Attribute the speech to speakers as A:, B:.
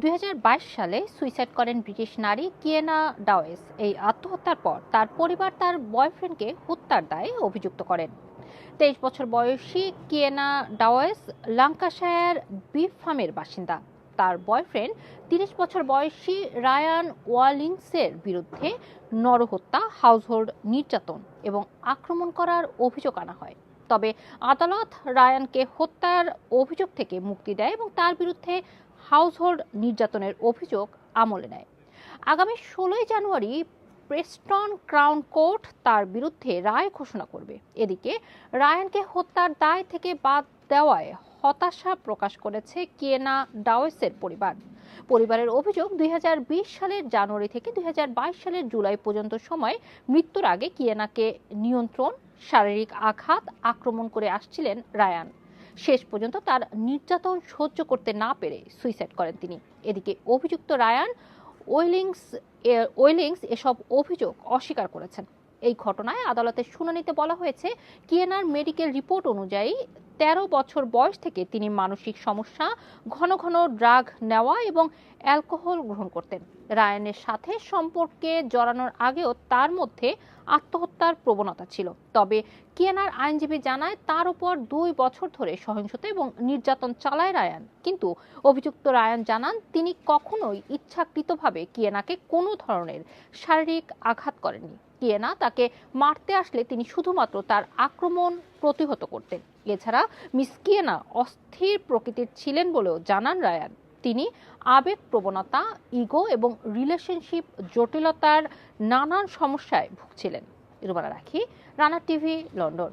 A: দুই সালে সুইসাইড করেন ব্রিটিশ নারী কিয়েনা ডাওয়েস এই আত্মহত্যার পর তার পরিবার তার বয়ফ্রেন্ডকে হত্যার দায়ে অভিযুক্ত করেন। তেইশ বছর বয়সী কিয়েনা ডাওয়েস লাঙ্কাশায়ার ফার্মের বাসিন্দা। তার বয়ফ্রেন্ড তিরিশ বছর বয়সী রায়ান ওয়ালিংসের বিরুদ্ধে নরহত্যা, হাউসহোল্ড নির্যাতন এবং আক্রমণ করার অভিযোগ আনা হয়। তবে আদালত রায়ানকে হত্যার অভিযোগ থেকে মুক্তি দেয় এবং তার বিরুদ্ধে হাউসহোল্ড নির্যাতনের অভিযোগ আমলে নেয়। আগামী ষোলোই জানুয়ারি প্রেস্টন ক্রাউন কোর্ট তার বিরুদ্ধে রায় ঘোষণা করবে। এদিকে রায়ানকে হত্যার দায় থেকে বাদ দেওয়ায় হতাশা প্রকাশ করেছে কিয়েনা ডাওয়েসের পরিবার। পরিবারের অভিযোগ, দুই হাজার বিশ সালের জানুয়ারি থেকে দুই হাজার বাইশ সালের জুলাই পর্যন্ত সময় মৃত্যুর আগে কিয়েনাকে নিয়ন্ত্রণ শারীরিক আঘাত আক্রমণ করে আসছিলেন রায়ান। শেষ পর্যন্ত তার নির্যাতন সহ্য করতে না পেরে সুইসাইড করেন তিনি। এদিকে অভিযুক্ত রায়ান, ওয়েলিংস ওয়েলিংস এসব অভিযোগ অস্বীকার করেছেন। এই ঘটনায় আদালতের শুনানিতে বলা হয়েছে কিয়েনার মেডিকেল রিপোর্ট অনুযায়ী তেরো বছর বয়স থেকে তিনি মানসিক সমস্যা, ঘন ঘন ড্রাগ নেওয়া এবং অ্যালকোহল গ্রহণ করতেন। রায়ানের সাথে সম্পর্কে জড়ানোর আগেও তার মধ্যে আত্মহত্যার প্রবণতা ছিল। তবে কিয়েনার আইনজীবী জানায়, তার উপর দুই বছর ধরে সহিংসতা এবং নির্যাতন চালায় রায়ান। কিন্তু অভিযুক্ত রায়ান জানান, তিনি কখনোই ইচ্ছাকৃতভাবে কিয়েনাকে কোনো ধরনের শারীরিক আঘাত করেননি। কিয়েনা তাকে মারতে আসলে তিনি শুধুমাত্র তার আক্রমণ প্রতিহত করতেন। এছাড়া মিসকিয়েনা অস্থির প্রকৃতির ছিলেন বলেও জানান রায়ান। তিনি আবেগ প্রবণতা ইগো এবং রিলেশনশিপ জটিলতার নানান সমস্যায় ভুগছিলেন। রুমানা রাখি, রানা টিভি, লন্ডন।